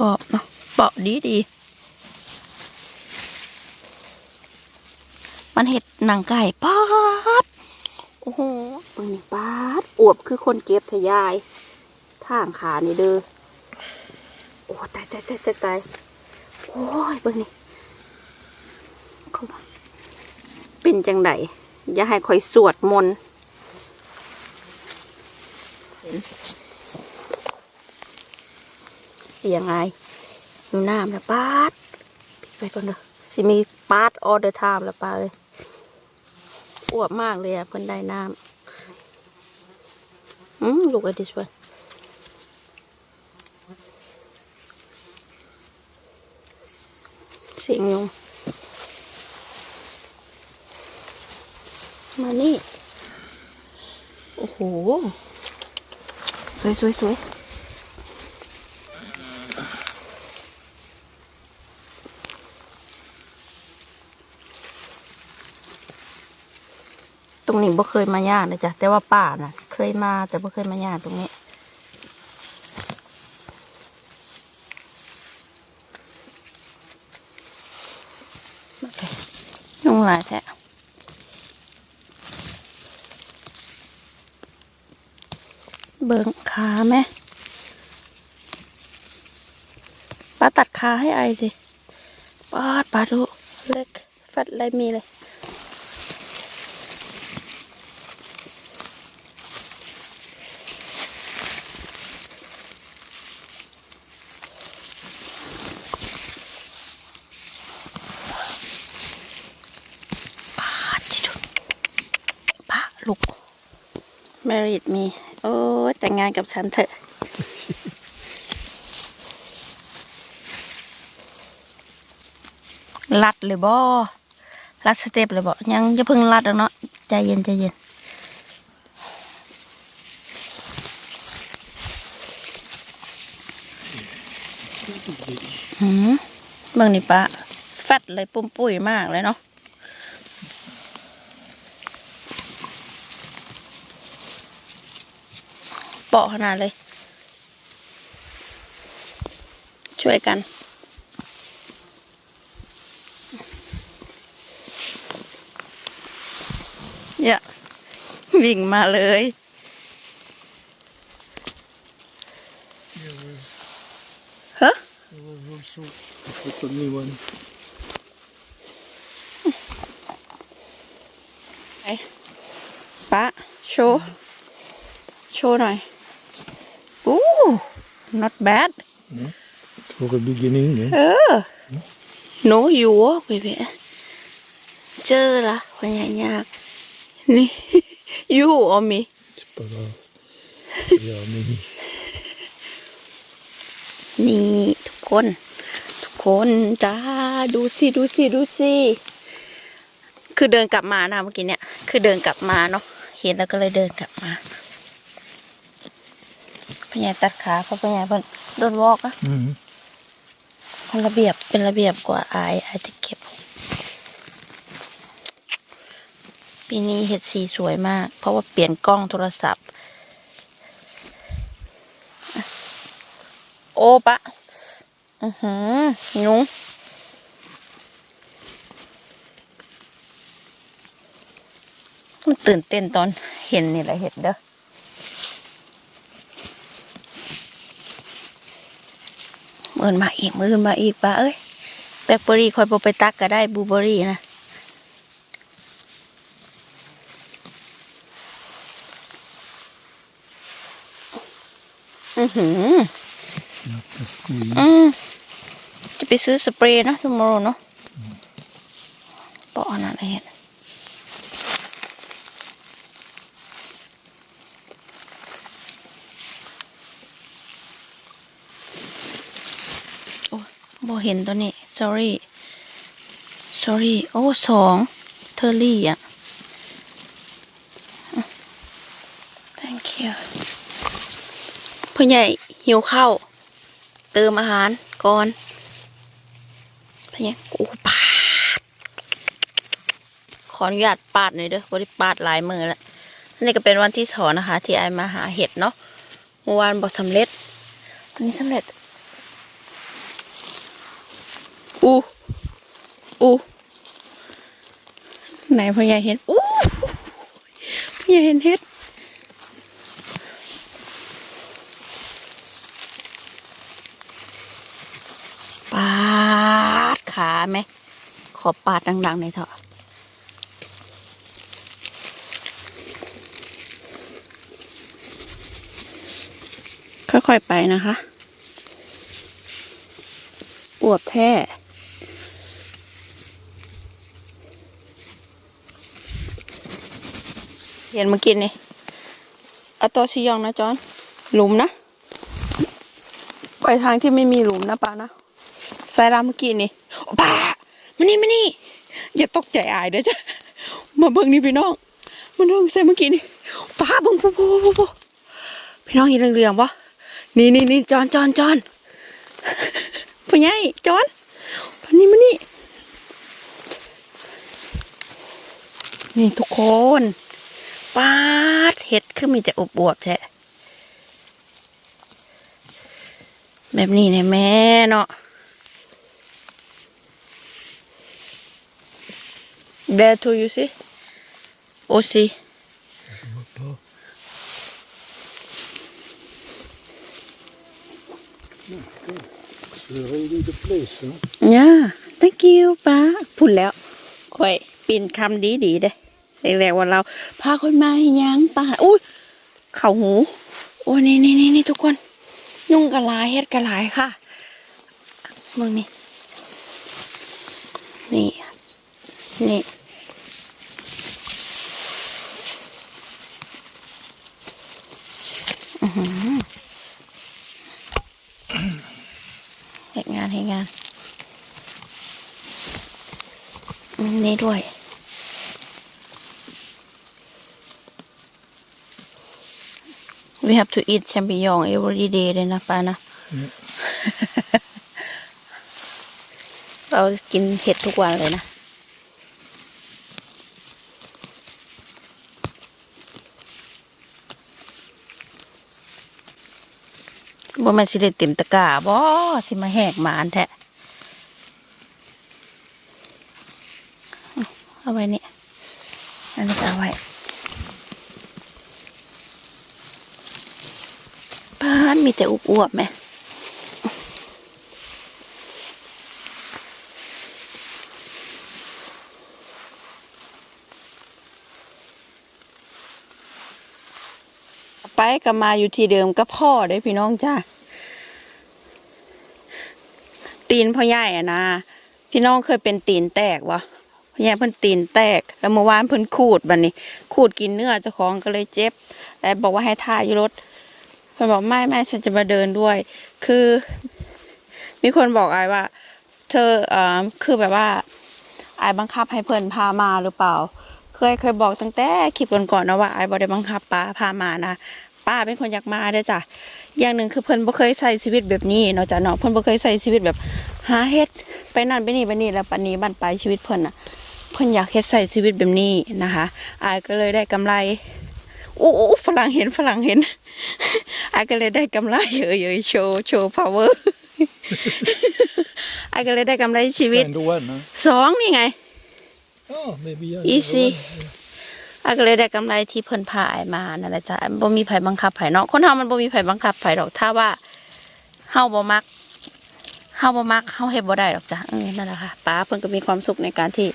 กรอบเนาะเปาะดีดี มันเห็ดหนังไก่ป๊าดโอ้โหเบิ่งนี่ป๊าดอวบคือคนเก็บทยายทางขานี่เด้อโอ้ตายตายตายตายตายโอ้ยเบิ่งนี่เขาเป็นจังไดอย่าให้คอยสวดมนต์ สียงไงอยู่น้ำนะป๊าดไปก่อนเด้อสิมีป๊าด all the time แล้วป้าเลยอวบมากเลยอะเพิ่นได้น้ำอืม look at this one เสียงยุงมานี่ โอ้โห สวยสวยสวย นี้บ่เคยมาย่านะจ๊ะแต่ว่าป่าน่ะ เคยมาแต่บ่เคยมาย่าตรงนี้ ยุ่งหลายแท้เบิ่งขาไหมป้าตัดขาให้ไอสิป้าดป้าดูเล็กแฟตอะไรมีเลย ป้าดที่สุดป้าลูก married me โอ้ยแต่งงานกับฉันเถอะ ลัดเลยบ่ลัดสเต็ปเลยบ่ยังจะเพิ่งลัดแล้วเนาะใจเย็นใจเย็นหืมเบิ่งนี่ป้าแฟตเลยปุ้มปุ้ยมากเลยเนาะ ปาะขนาดเลย ช่วยกันอย่าวิ่งมาเลยฮะ there was also put the new one. ไปปะโชว์ โชว์หน่อย โอ้ not bad For a beginning, เอ yeah. อหนูอยู่วะไปเว้ยเจอละพญายากนี่อยู่อ๋อมี It's but, uh, yeah, maybe. นี่ทุกคน ทุกคนจ้าดูสิดูสิดูสิคือเดินกลับมานะเมื่อกี้เนี่ย คือเดินกลับมาเนาะเห็นแล้วก็เลยเดินกลับมา พญายตัดขาเพราะพญายเพิ่นโดนวอกอะ Mm-hmm. เป็นระเบียบเป็นระเบียบกว่าอายอายจะเก็บ ปีนี้เห็ดสีสวยมาก เพราะว่าเปลี่ยนกล้องโทรศัพท์ โอ้ปะอือหือยุงมันตื่นเต้นตอนเห็นนี่แหละเห็ดเด้อ อนมาอีกมือนมาอีกป้าเอ้ยแบล็คเบอรี่คอยบอไปตักก็ได้บลูเบอรี่นะอือหือ Yeah, that's cool. อืมจะไปซื้อสเปรย์เนอะ tomorrow เนาะปอกนั่นเห็น บ่เห็นตัวนี้ sorry sorry โอ้สองเทอรี่อะอะ thank you พ่อใหญ่หิวข้าวเติมอาหารก่อนพะเนี่กูปาด ขออนุญาตปาดหน่อยเด้อบริปาดหลายมือแล้วนี่ก็เป็นวันที่สองนะคะ ที่ไอมาหาเห็ดเนาะเมื่อวานบอกสำเร็จวันนี้สำเร็จ อู้ อู้ไหนพ่อใหญ่เห็นอู้พ่อใหญ่เห็นเห็ดปาดขาไหมขอปาดดังๆหน่อยเถอะค่อยๆไปนะคะ อวบแท้ เห็นเมื่อกี้นี่เอาตัวซียองนะจอนหลุมนะ ไปทางที่ไม่มีหลุมนะป้านะสายรามเมื่อกี้นี่ป้ามานี่มานี่ อย่าตกใจอายเด้อจ้ะมาเบิ่งนี่พี่น้องมันเรื่องใส่เมื่อกี้นี่ป้าเบิ่งปุ๊บปุ๊บปุ๊บปุ๊บพี่น้องเห็นเรื่องๆปะนี่นี่นี่จอนจอนจอนผู้ใหญ่จอนมานี่มานี่นี่ทุกคน ปาดเห็ดคือมีแต่อบอวบๆแท้แบบนี้เนี่ยแม่เนาะ There too you see aussi It's already the place, huh? yeah thank you ป้าพูดแล้วค่อยปีนคำดีดีๆเด้ แรกๆว่าเราพาคนมาให้ยังป้าอุ้ยเข่าหู โอ้นี่นี่นี่นี่ทุกคนยุ่งกระลายเฮ็ดกระลายค่ะมึงนี่ นี่ นี่อื้อหือเฮ็ดงานเฮ็ดงาน นี่ด้วย We have to eat champignon every day เลยนะป้านะ เรากินเห็ดทุกวันเลยนะ บ่แม่นสิได้เต็มตะกร้าบ่สิมาแหกหมานแท้เอาไว้นี่อันนี้เอาไว้บ้าน มีแต่อุบอวบไหมไปก็มาอยู่ที่เดิมก็พ่อเด้พี่น้องจ้าตีนพ่อใหญ่อะนะพี่น้องเคยเป็นตีนแตกวะพ่อใหญ่เพิ่นตีนแตก แล้วเมื่อวานเพิ่นขูดบัดนี้ขูดกินเนื้อเจ้าของก็เลยเจ็บแล้วบอกว่าให้ท่าอยู่รถ เพิ่นบอกไม่ไม่ฉันจะมาเดินด้วย คือ มีคนบอกไอว่า เธอเอ่อคือแบบว่าไอายบังคับให้เพิ่นพามาหรือเปล่า เคยเคยบอกตั้งแต่คลิปก่อนๆนะว่าไอ้บ่ได้บังคับป้าพามานะป้าเป็นคนอยากมาเด้อจ้ะอย่างหนึ่งคือเพิ่นบ่เคยใช้ชีวิตแบบนี้เนาะจ้ะเนาะเพิ่นบ่เคยใช้ชีวิตแบบหาเฮ็ดไปนั่นไปนี่ไปนี่แล้วปันนี้บันปลายชีวิตเพิ่นน่ะเพิ่นอยากเฮ็ดใช้ชีวิตแบบนี้นะคะอายก็เลยได้กำไร โอ้โอ้ฝรั่งเห็นฝรั่งเห็นอายก็เลยได้กำไรเยอะๆโชว์โชว์ power อายก็เลยได้กำไรชีวิต And the one, huh? สองนี่ไง Oh, maybe yeah. Easy. the one, yeah. อาก็เลยได้กำไรที่เพิ่นพาอายมานั่นแหละจ้ะบ่มีไผบังคับไผเนาะคนเฮามันบ่มีไผบังคับไผดอกถ้าว่าเฮาบ่มักเฮาบ่มักเฮาเฮ็ดบ่ได้ดอกจ้ะเออนั่นแหละค่ะป้าเพิ่นก็มีความสุขในการที่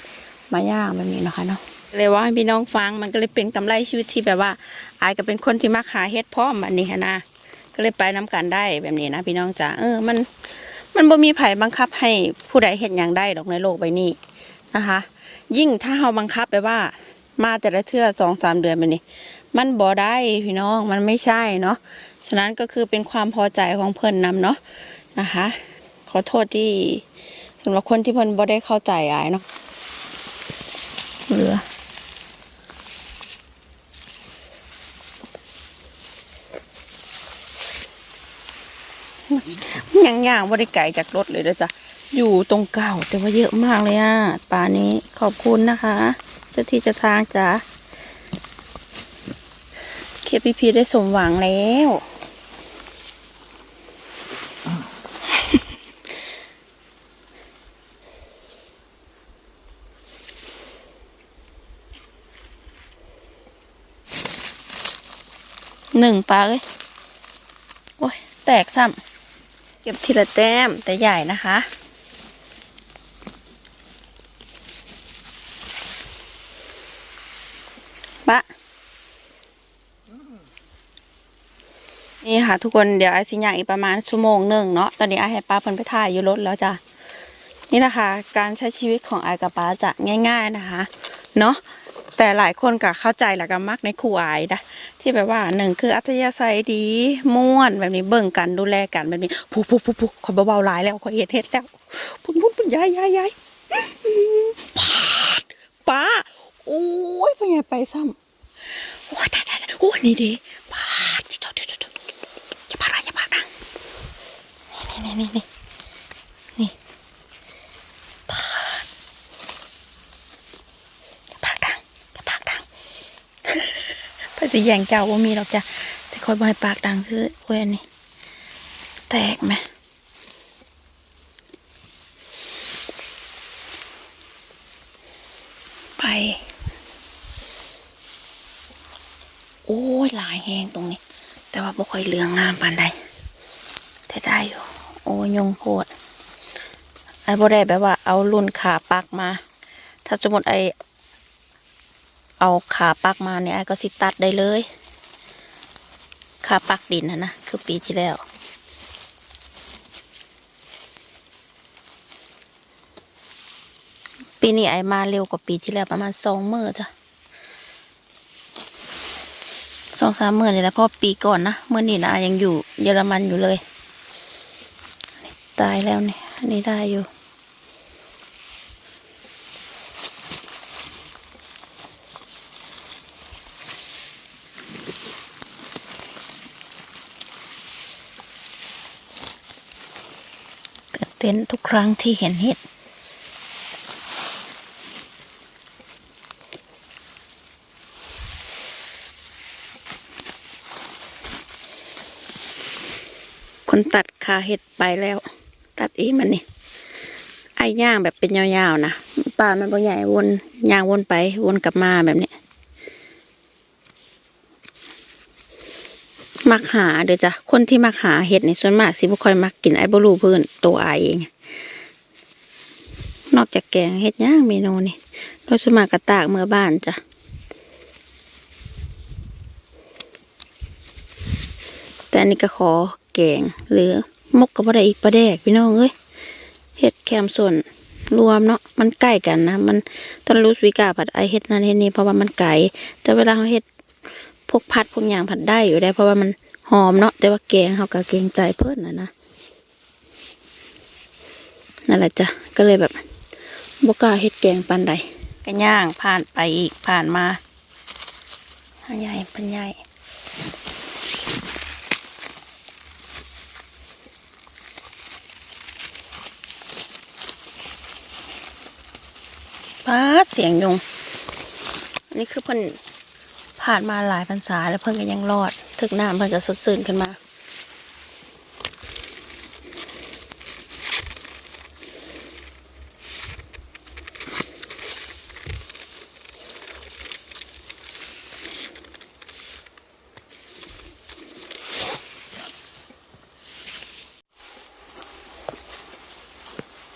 มาย่างแบบนี้เนาะค่ะเนาะ เลยว่าให้พี่น้องฟังมันก็เลยเป็นกำไรชีวิตที่แบบว่าอายก็เป็นคนที่มักหาเฮ็ดพร้อมอันนี้นะก็เลยไปนํกันได้แบบนี้นะพี่น้องจ้ะเออมันมันบ่มีไผบังคับให้ผู้ใดเฮ็ดหยังได้ดอกในโลกใบนี้นะคะ ยิ่งถ้าเฮาบังคับไปว่า มาแต่ละเทื่อสองสามเดือนไปนี่มันบ่ได้พี่น้องมันไม่ใช่เนาะฉะนั้นก็คือเป็นความพอใจของเพิ่นนำเนาะนะคะ ขอโทษที่สำหรับคนที่เพิ่นบ่ได้เข้าใจอายเนาะเหลือ ยังย่างบริไก่จากรถเลยนะจ๊ะอยู่ตรงเก่าแต่ว่าเยอะมากเลยอะป่านี้ขอบคุณนะคะ เจ้าที่เจ้าทางจ๊ะเคปีพีได้สมหวังแล้วหนึ่งปลาเลย โอ้ย แตกซ้ำ ก็บทีละแต้มแต่ใหญ่นะคะ ปะ นี่ค่ะทุกคนเดี๋ยวไอซิย่างอีกประมาณชั่วโมงหนึ่งเนาะ ตอนนี้ไอให้ป้าเพิ่นไปถ่ายอยู่รถแล้วจ้ะ นี่นะคะ การใช้ชีวิตของไอกับป้าจะง่าย ๆนะคะ เนาะ แต่หลายคนก็เข้าใจแล้วก็มักในครูไอนะที่แบบว่าหนึ่งคืออัธยาศัยดีม่วนแบบนี้เบิ่งกันดูแลกันแบบนี้ผู้ผู้ผู้ผู้ขอยเบาๆหลายแล้วขอยเฮ็ดเฮ็ดแล้วพุ่นพุ่นพุ่นย้ายย้ายย้ายปาดป้าโอ้ยพ่อใหญ่ไปซ้ำโอ้ยตายตายตายโอ้ยนี่ดีปาดเดี๋ยวเดี๋ยวเดี๋ยวเดี๋ยวอย่าพักดังอย่าพักดังนี่นี่นี่พาดอย่าพักดังอย่าพักดัง ภาษีแยงเจ้าว่ามีหรอกจ้ะแต่คอยบอยปากดังซื้อเว้ยนี่แตกไหมไป โอ้ยหลายแหงตรงนี้ แต่ว่าบ่ค่อยเหลืองงามปานใดแต่ได้อยู่ โอ้ยงโพดไอ้บ่ได้แบบว่าเอารุ่นขาปักมา ถ้าสมมติไอ เอาขาปักมาเนี่ยไอ้ก็สิตัดได้เลย ขาปักดินนะนะคือปีที่แล้ว ปีนี้ไอมาเร็วกว่าปีที่แล้วประมาณสองมือจ้ะสองสามหมื่นนี่แหละเพราะปีก่อนนะเมื่อนี่นะยังอยู่เยอรมันอยู่เลย ตายแล้วเนี่ยอันนี้ได้อยู่ นเต้นทุกครั้งที่เห็นเห็ดคนตัดขาเห็ดไปแล้ว ตัดเองมันนี่ไอ้ย่างแบบเป็นยาวๆนะป่ามันบ่ใหญ่วนย่างวนไปวนกลับมาแบบนี้ มักหาเดี๋ยวจ้ะคนที่มักหาเห็ดในส่วนมากสิบ่ค่อยมักกินไอ้บรูเพื่อนตัวไอเองนอกจากแกงเห็ดย่างเมนูนี่โดยสมากกระตากเมื่อบ้านจ้ะแต่อันนี้ก็ขอแกงหรือมกกับอะไรอีกประแดกพี่น้องเอ้ยเห็ดแคมส่วนรวมเนาะมันใกล้กันนะ มันตอนรู้สวิกาผัดไอเห็ดนั่นเห็ดนี้เพราะว่ามันไก่แต่เวลาเขาเห็ด พวกผัดพวกอย่างผัดได้อยู่ได้ เพราะว่ามันหอมเนาะแต่ว่าแกงเขาก็เกรงใจเพิ่นนะนะนั่นแหละจ้ะก็เลยแบบบกล้าเห็ดแกงปันใดก็ย่างผ่านไปอีกผ่านมาอันใหญ่เป็นใหญ่ป้าดเสียงยุงอันนี้คือเพิ่น ผ่านมาหลายพรรษาแล้วเพิ่นก็ยังรอด ถึกน้ำเพิ่นก็สดชื่นขึ้นมา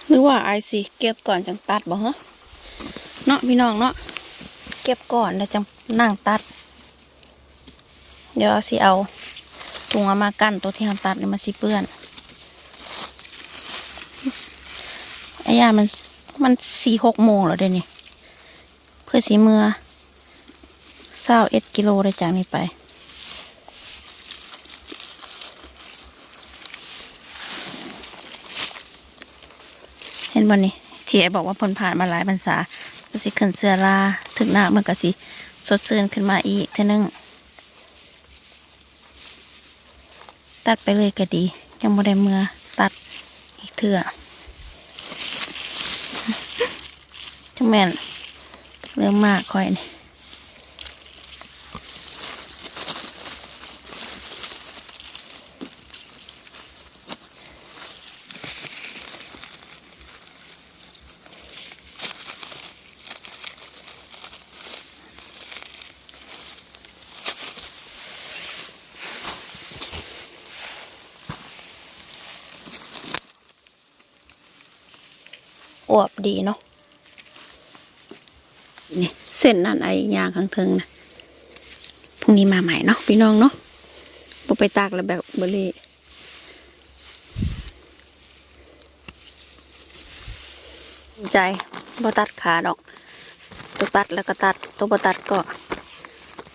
หรือว่าไอซีเก็บก่อนจังตัดบ่เหรอเนาะพี่น้องเนาะ เก็บก่อนแล้วจังนั่งตัด เดี๋ยวเอาสิเอาถุงเอามากั้นตัวที่เราตัดเนี่ยมาสิเปื้อนไอ้ยามันมันสี่หกโมงแล้วเดี๋ยวนี้เพื่อสีเมือเศร้าเอ็ดกิโลเลยจากนี้ไปเห็นบ่นี่ที่ไอ้บอกว่าผลผ่านมาหลายพรรษา ก็สิขึ้นเสื้อลาถึงหน้ามันก็สิสดชื่นขึ้นมาอีกเท่านึงตัดไปเลยก็ดี ยังบ่ได้เมื่อตัดอีกเถื่อจังแม่นเรื่องมากคอยนี่ ดีเนาะนี่เส้นนั่นไอ้ยางข้างเทิงนะพรุ่งนี้มาใหม่เนาะพี่น้องเนาะบไปตากแล้วแบบเบอร์รี่ใจบ่ตัดขาดอก ตัวตัดแล้วก็ตัด ตัวบ่ตัดก็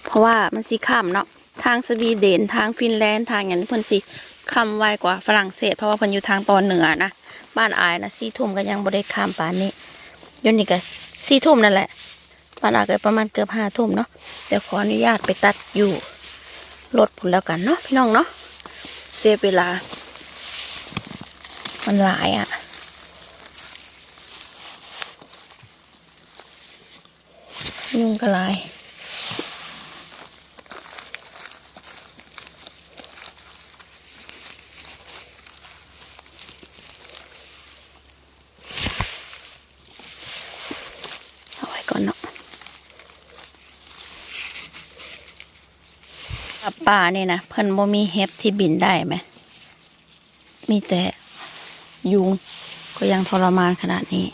เพราะว่ามันสีข้ามเนาะทางสวีเดนทางฟินแลนด์ทางอย่างนี้เพิ่นสิ ข้ามไวกว่าฝรั่งเศส เพราะว่าเพิ่นอยู่ทางตอนเหนือนะบ้านอายนะสี่ทุ่มก็ยังบ่ได้ข้ามป่านนี้ยนนี่ก็สี่ทุ่มนั่นแหละบ้านอายก็ประมาณเกือบห้าทุ่มเนาะเดี๋ยวขออนุญาตไปตัดอยู่รถผลแล้วกันเนาะพี่น้องเนาะเซฟเวลา มันหลายอะ่ะยุ่งกระลาย เอาไว้ก่อนเนาะ กับป่าเนี่ยนะเพิ่นบ่มีเห็บที่บินได้ไหม มีแต่ยุงก็ยังทรมานขนาดนี้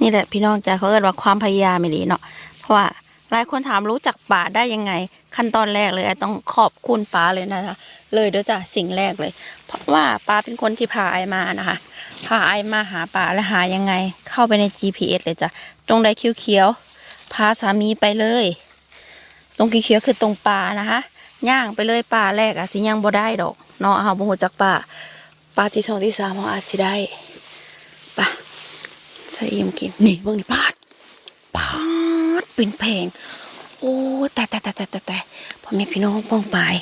นี่แหละพี่น้องจ้าเขาเอิ้นว่าความพยายามไม่ดีเนาะเพราะว่าหลายคนถามรู้จักป่าได้ยังไง ขั้นตอนแรกเลยไอต้องขอบคุณป้าเลยนะคะเลยเดี๋ยวจ้ะสิ่งแรกเลย เพราะว่าป้าเป็นคนที่พาไอมานะคะพาไอมาหาป่าและหายังไง เข้าไปใน GPS เลยจ้ะตรงใดเขียวๆ พาสามีไปเลย ตรงเขียวคือตรงป่านะคะย่างไปเลยป่าแรกอะสิยังบ่ได้ดอกเนาะเอาบ่ฮู้จักป่าป่าที่สองที่สามเราอาจสิได้ป่ะใส่อิ่มกินนี่เบิ่งนี่ปาดปาดเป็นแพงโอ้แต่แต่แต่แต่แต่แต่พ่อแม่พี่น้องป้องไปาย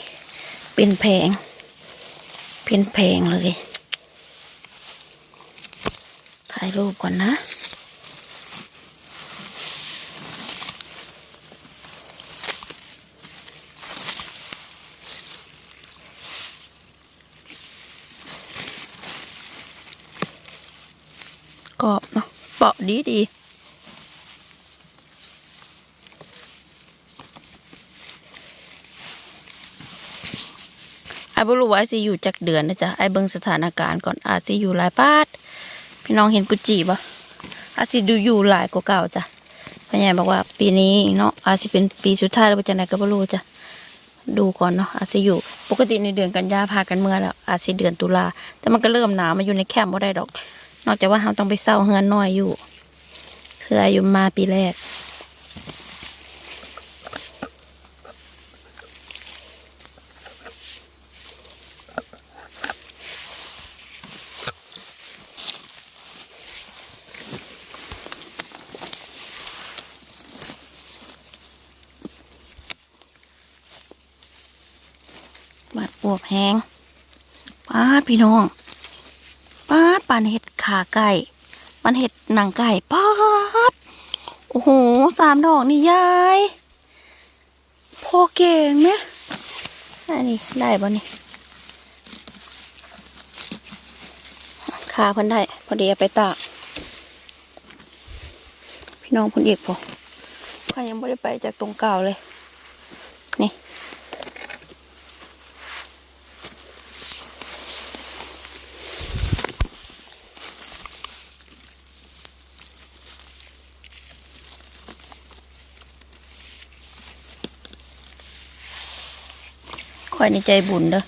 เป็นแพงเป็นแพงเลยถ่ายรูปก่อนนะ กรอบ เนาะเปาะดีดีไอ้บรู้ว่าไอ้สิอยู่จักเดือนนะจ๊ะไอ้เบิ่งสถานการณ์ก่อนอาจสิอยู่หลายปาด พี่น้องเห็นกุจิบ่อาจสิดูอยู่หลายกว่าเก่าจ้ะพ่อใหญ่บอกว่าปีนี้เนาะอาจสิเป็นปีสุดท้ายแล้วจังไดก็บ่รู้จ้ะดูก่อนเนาะอาจสิอยู่ปกติในเดือนกันยาพากันเมื่อแล้วอาจสิเดือนตุลาแต่มันก็เริ่มหนาวมาอยู่ในแคมป์บ่ได้ดอก นอกจากว่าเราต้องไปเศร้าเฮือนน้อยอยู่ คืออายุมาปีแรก บาดปวบแห้งปาดพี่น้องปาดปานเห็ด ขาไก่ปานเห็ดหนังไก่ปาดโอ้โหสามดอกนี่ยายพอเก่งไหมอันนี้ได้บ่นี่ขาเพิ่นได้ พอดีไปตากพี่น้องเพิ่นอีกพอข้ายังไม่ได้ไปจากตรงเก่าเลย คอยในใจบุญเด้อ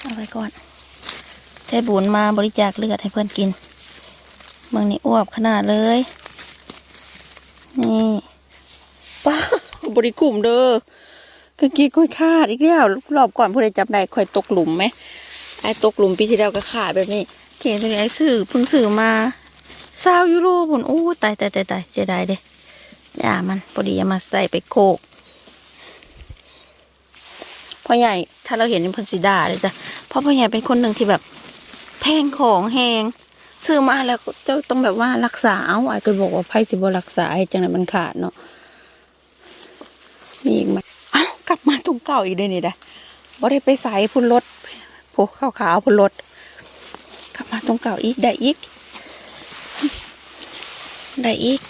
เอาไว้ก่อน ใจบุญมาบริจาคเลือดให้เพื่อนกิน เมืองนี้อ้วบขนาดเลย นี่ป้าบริกลุ่มเด้อกะกี้ก้อยขาดอีกแล้วรอบก่อนผู้ใดจับได้คอยตกหลุมไหมไอ้ตกหลุมปีที่แล้วก็ขาดแบบนี้เขียนตัวนี้ไอ้สื่อเพิ่งสื่อมาซาวยูโรผลโอ้ตายตายตายตายเสียดายเด้อย่ามันพอดีเอามาใส่ไปโคก พ่อใหญ่ ถ้าเราเห็นเพิ่นสิด่าเลยจ้ะเพราะพ่อใหญ่เป็นคนหนึ่งที่แบบแพงของแหงซื้อมาแล้วเจ้าต้องแบบว่ารักษาเอาไอ้ก็บอกว่าไพ่สิบรักษาให้จังไดมันขาดเนาะมีอีกไหมเอ้ากลับมาตรงเก่าอีกเด้นี่ได้บ่ได้ไปใส่พุ่นรถโผขาวขาวๆพุ่นรถกลับมาตรงเก่าอีกได้อีกได้อีก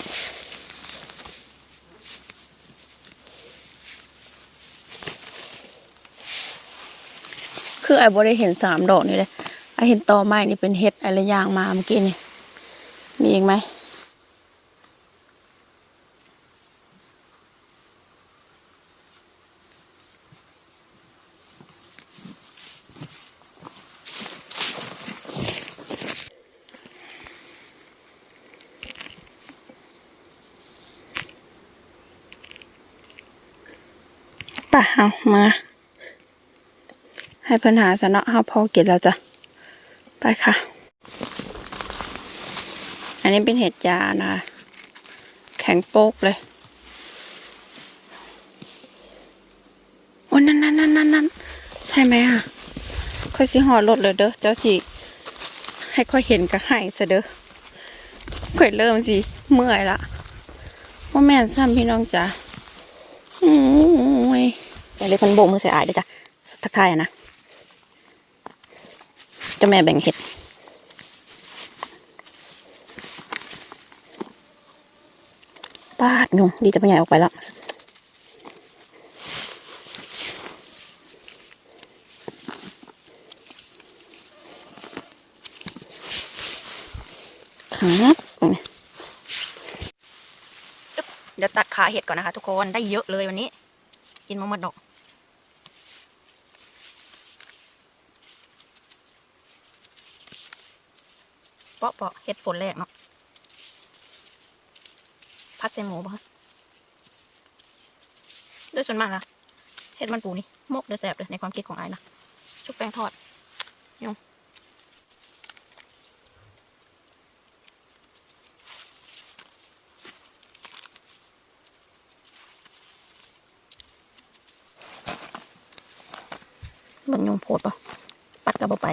คือไอ้บ่ได้เห็นสามดอกนี่เลยไอ้เห็นตอไม้นี่เป็นเห็ดอะไรย่างมาเมื่อกี้นี่ มีอีกไหมป่ะเอามา ให้ปัญหาสนะเอาพอเก็บแล้วจ้ะไปค่ะ อันนี้เป็นเห็ดยานะแข็งโป๊กเลยโอ้นั่นนั่นนั่นนั่นนั่นใช่ไหมอะค่อยสิหอรถเลยเด้อเจ้าสิให้ค่อยเห็นกับให้ซะเด้อค่อยเริ่มสิเมื่อยละว่าแม่นซ้ำพี่น้องจ๋าอ้ยอย่าเลยคนโบกมือใส่อายด้วยจ้ะทักทายนะ เจ้าแม่แบ่งเห็ดป้าดยุงดีจะไปใหญ่ออกไปแล้วครับเดี๋ยวตัดขาเห็ดก่อนนะคะทุกคน ได้เยอะเลยวันนี้ กินมาหมดดอก เปาะเปาะเห็ดฝนแรกเนาะพัดใส่หมูป่ะโดยส่วนมากนะเห็ดมันปูนี่มกเดือแสบเลยในความคิดของไอ้นะชุบแป้งทอดยงมันยงโพดป่ะปัดกระเบาไป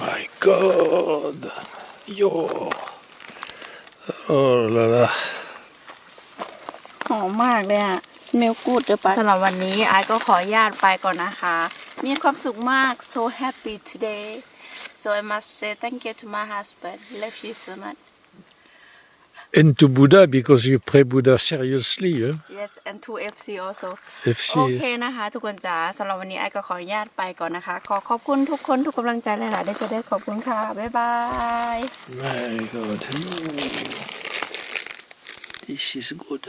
My God. Ja. Oh là là. หอมมากเลยอะ smell good เดี๋ยวไปสำหรับวันนี้ไอายก็ขออนุญาตไปก่อนนะคะ มีความสุขมาก so happy today so I must say thank you to my husband love you so much And to Buddha because you pray Buddha seriously, huh? yes and to FC also FC. โอเคนะคะ ทุกคนจ๋าสำหรับวันนี้ไอายก็ขออนุญาตไปก่อนนะคะ ขอขอบคุณทุกคนทุกกำลังใจหลายๆได้จะได้ขอบคุณค่ะ บ๊ายบาย My God. This is good.